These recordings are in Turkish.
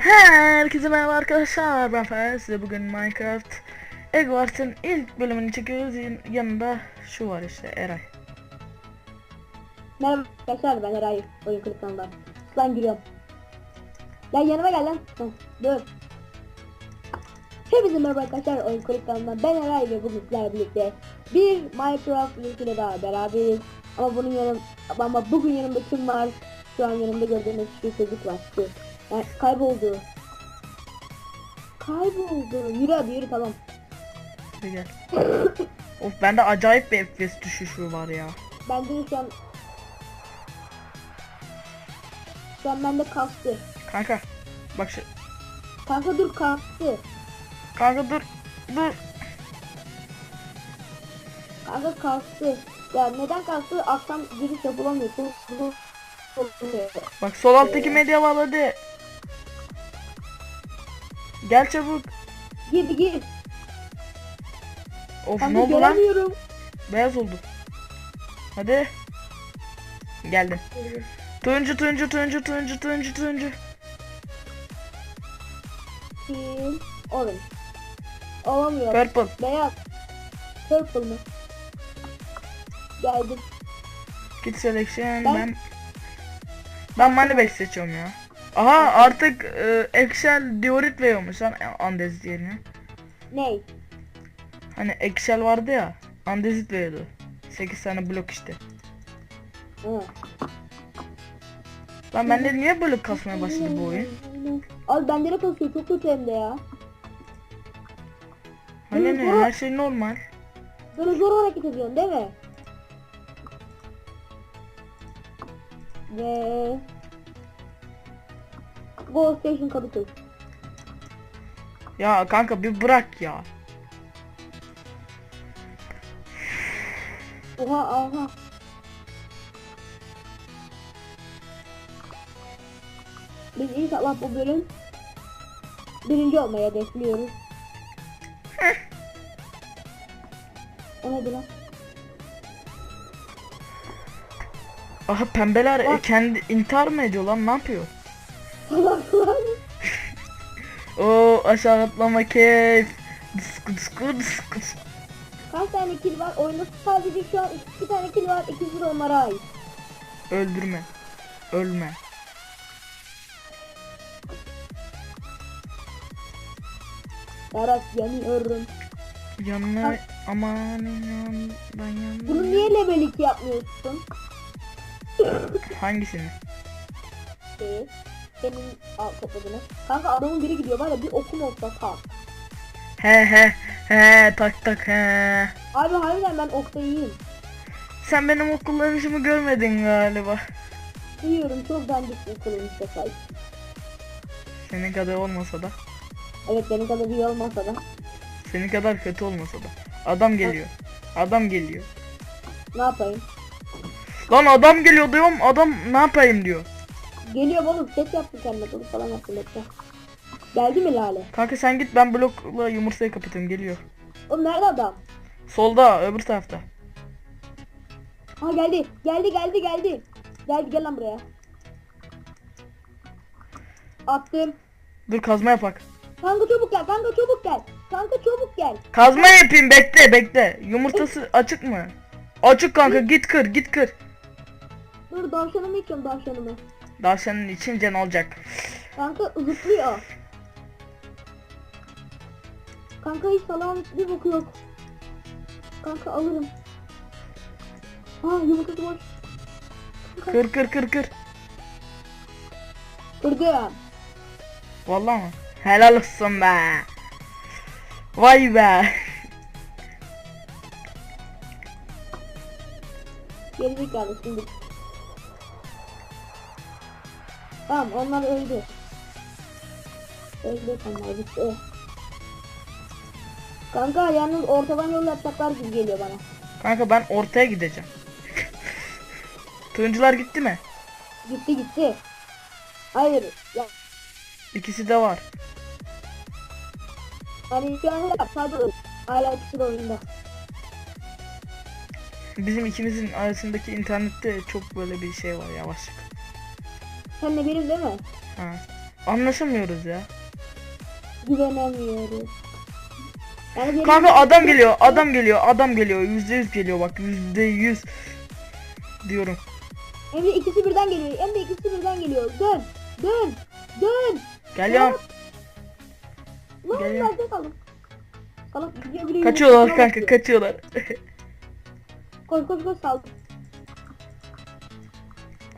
Herkese merhaba arkadaşlar ben Ferhat size bugün Minecraft Egg Wars'ın ilk bölümünü çekiyoruz Yan- yanında şu var işte Eray Merhaba arkadaşlar ben Eray. Oyun kırıklarından. Lan giriyorum. Lan yanıma gel lan. Dur. Hepinize merhaba arkadaşlar oyun kırıklarından ben Eray ve bugün sizlerle birlikte bir Minecraft videosuyla daha beraberiz. Ama bunun yanım ama bugün yanımda kim var? Şu an yanımda gördüğünüz şu çocuk var. Şu. Yani kayboldu. Kayboldu. Yürü hadi yürü tamam. Hadi gel Of bende acayip bir FPS düşüşü var ya Bende de şu an şu an bende kastı. Kanka bak şu Kanka dur kastı. Kanka dur dur Kanka kastı. Ya neden kastı? Akşam giriş yapılamıyor. Bak sol alttaki medya var hadi Gel çabuk Gir gir. Of ne oldu lan beyaz oldu Hadi Geldim Turuncu turuncu turuncu turuncu turuncu turuncu Kim? Orange. Olamıyor. Purple Beyaz. Purple mı? Geldim. Git selection Ben- ben ben Moneyback seçiyorum ya. Aha artık e, Excel diorit veriyormuş lan Andezit yerine. Ney? Hani Excel vardı ya Andezit veriyordu. 8 tane blok işte. Hı. Lan bende niye böyle kasmaya başladı bu oyun? Abi bende de kasıyor. Çok kötü hem de ya. Hani ne her şey normal. Böyle zor hareket ediyorsun değil mi? Ve Go Station Capital. Ya kanka bir bırak ya. Oha aha. Biz inşallah bu bölüm birinci olmaya hedefliyoruz. o neydi lan? Aha pembeler Bak. kendi intihar mı ediyor lan ne yapıyor? Oo aşağı atlama keyif. Disku disku disku. Kaç tane kill var? Oyunda sadece şu an iki tane kill var. İkisi de onlara ait. Öldürme. Ölme. Berat yanıyorum. Yanına aman yan ben yan. Bunu niye level 2 yapmıyorsun? Hangisini? Ee, senin al topladığını. Kanka adamın biri gidiyor var ya bir okum olsa tak. He he he tak tak he. Abi harbiden ben okta iyiyim. Sen benim okul kullanışımı görmedin galiba. Duyuyorum çok dandik bir kullanışta sahip. Senin kadar olmasa da. Evet benim kadar iyi olmasa da. Senin kadar kötü olmasa da. Adam geliyor. Adam geliyor. Ne yapayım? Lan adam geliyor diyorum. Adam ne yapayım diyor. Geliyor oğlum ses yaptı kendine bunu falan yaptı bekle. Geldi mi Lale? Kanka sen git ben blokla yumurtayı kapatayım geliyor. Oğlum nerede adam? Solda öbür tarafta. Ha geldi. Geldi geldi geldi. Geldi gel lan buraya. Attım. Dur kazma yapak. Kanka çabuk gel. Kanka çabuk gel. Kanka çabuk gel. Kazma yapayım bekle bekle. Yumurtası açık mı? Açık kanka git kır git kır. Dur davşanımı içiyorum davşanımı. Daha senin içince ne olacak? Kanka zıplıyor. Kanka hiç salam bir boku yok. Kanka alırım. Ha yumurtası boş. Kır kır kır kır. Kırdım. Vallahi mı? Helal olsun be. Vay be. Gerizekalı şimdi. Tamam onlar öldü. Öldü onlar bitti. Kanka yalnız ortadan yol yapacaklar gibi geliyor bana. Kanka ben ortaya gideceğim. Turuncular gitti mi? Gitti gitti. Hayır. Ya, İkisi de var. hani şu an sadece hala ikisi de oyunda. Bizim ikimizin arasındaki internette çok böyle bir şey var yavaşlık. Senle benim değil mi? Ha. Anlaşamıyoruz ya. Güvenemiyoruz. Yani benim- Kanka adam geliyor, adam geliyor, adam geliyor. Yüzde yüz geliyor bak, yüzde yüz diyorum. Emre ikisi birden geliyor. Emre ikisi birden geliyor. Dön. Dön. Dön. Geliyorum. Lan nerede gidiyor bile Kaçıyorlar kanka, kaçıyorlar. Koş koş koş saldım.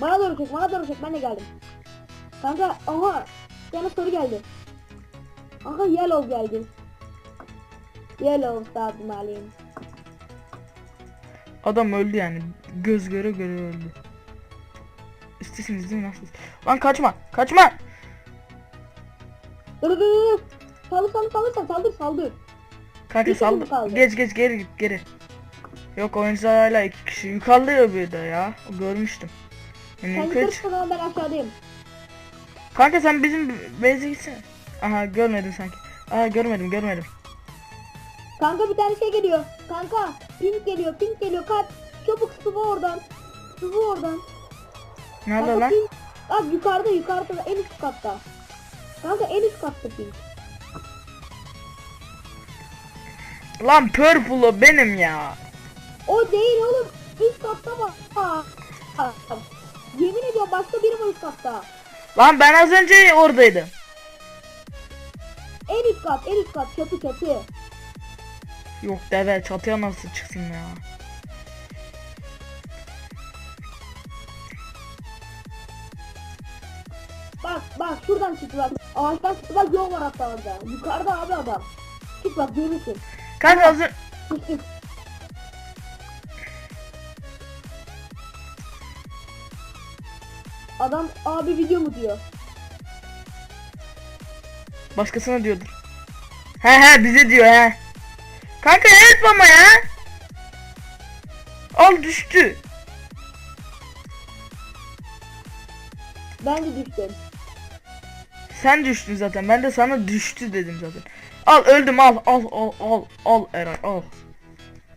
Bana doğru çek, bana doğru çek. Ben de geldim. Kanka aha. Yana soru geldi. Aha yellow geldi. Yellow sardım alayım. Adam öldü yani. Göz göre göre öldü. İstesiniz değil mi nasıl? Lan kaçma, kaçma. Dur dur dur. Saldır saldır saldır saldır saldır saldır. Kanka Bir kişi mi saldı. kaldı? Geç geç geri git geri. Yok oyuncular hala iki kişi. Yukarıda bir de ya. Görmüştüm. Yani Sen o zaman ben aşağıdayım. Kanka sen bizim base'e gitsene. Aha görmedim sanki. Aha görmedim görmedim. Kanka bir tane şey geliyor. Kanka pink geliyor pink geliyor. Kaç. Çabuk sıvı oradan. Sıvı oradan. Nerede Kanka lan? pink. Bak yukarıda yukarıda en üst katta. Kanka en üst katta pink. Lan purple o benim ya. O değil oğlum. Üst katta bak. Aa. Aa. Yemin ediyorum başka biri var üst katta. Lan ben az önce oradaydım. En üst kat, en üst kat, çatı çatı. Yok deve çatıya nasıl çıksın ya. Bak bak şuradan çıktı bak. Ağaçtan çıktı bak yol var hatta orada. Yukarıda abi adam. Çık bak görürsün. Kanka az önce... Adam abi video mu diyor. Başkasına diyordur. He he bize diyor he. Kanka evet ama ya. Al düştü. Ben de düştüm. Sen düştün zaten. Ben de sana düştü dedim zaten. Al öldüm al al al al al Eray al.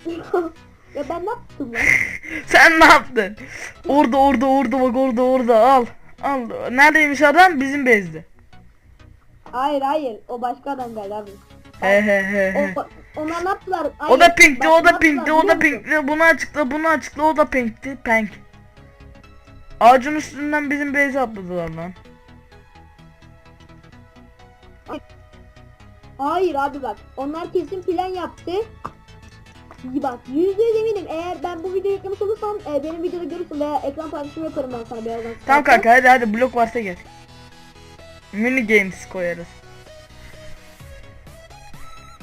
ya ben ne yaptım lan? Sen ne yaptın? Orada orada orada bak orada orada al. Al. Neredeymiş adam? Bizim bezde. Hayır hayır o başka adam geldi abi. He he he he. O, onlar ne yaptılar? O da pinkti, o da pinkti, o da pinkti. Bunu açıkla, bunu açıkla, o da pinkti. Pink. Ağacın üstünden bizim beyze atladılar lan. Hayır abi bak onlar kesin plan yaptı. Bak yüzde yüz eminim eğer videoyu yüklemiş olursam e, benim videoda görürsün veya ekran paylaşımı yaparım ben sana birazdan. Tamam kanka hadi hadi blok varsa gel. Mini games koyarız.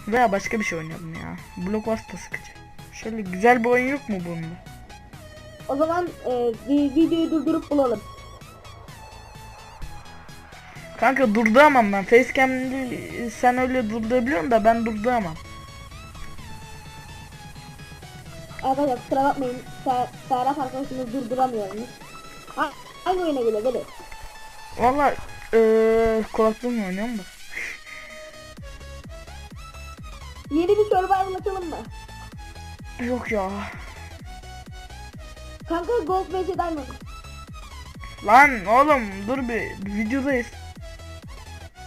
Veya başka bir şey oynayalım ya. Blok varsa da sıkıcı. Şöyle güzel bir oyun yok mu bunda? O zaman e, vi- videoyu durdurup bulalım. Kanka durduramam ben. Facecam'li sen öyle durdurabiliyorsun da ben durduramam. Arkadaşlar kusura bakmayın Ser Serhat arkadaşımız durduramıyormuş. Ha, hangi oyuna geliyor böyle? Valla eee kulaklığımla oynuyorum da. Yeni bir survival açalım mı? Yok ya. Kanka Gold vs Diamond. Lan oğlum dur bir, videodayız.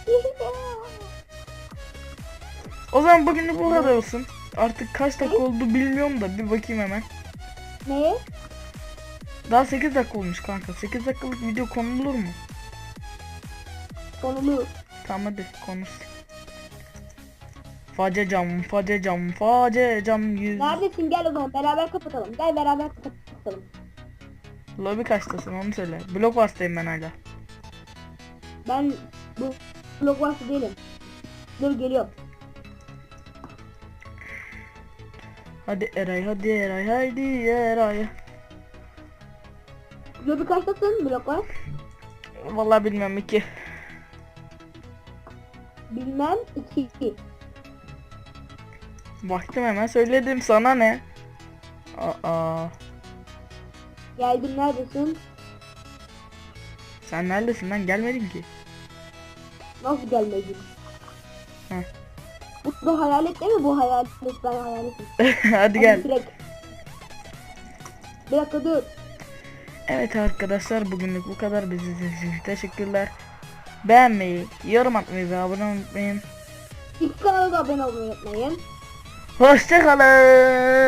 O zaman bugünlük bu kadar olsun. Artık kaç dakika oldu bilmiyorum da bir bakayım hemen. Neye? Daha 8 dakika olmuş kanka. 8 dakikalık video konulur mu? Konulu. Tamam hadi konuş. Face cam, face cam, face cam yüz. Neredesin gel o zaman beraber kapatalım. Gel beraber kapatalım. Lobi kaçtasın onu söyle. Blok vastayım ben hala. Ben bu blockbuster değilim. Dur geliyorum. Hadi Eray, hadi Eray, hadi Eray. Lobi kaçtasın bloklar? Vallahi bilmiyorum iki. Bilmem 2. Baktım hemen söyledim sana ne? Aa, Geldim neredesin? sen neredesin lan gelmedin ki. Nasıl gelmedin? Bu hayalet değil mi? Bu hayalet ben hayaletim. hadi gel. direkt. Bir dakika dur. Evet arkadaşlar bugünlük bu kadar. Bizi izlediğiniz için teşekkürler. beğenmeyi, yorum atmayı ve abone olmayı unutmayın. İlk kanala da abone olmayı unutmayın. Hoşçakalın.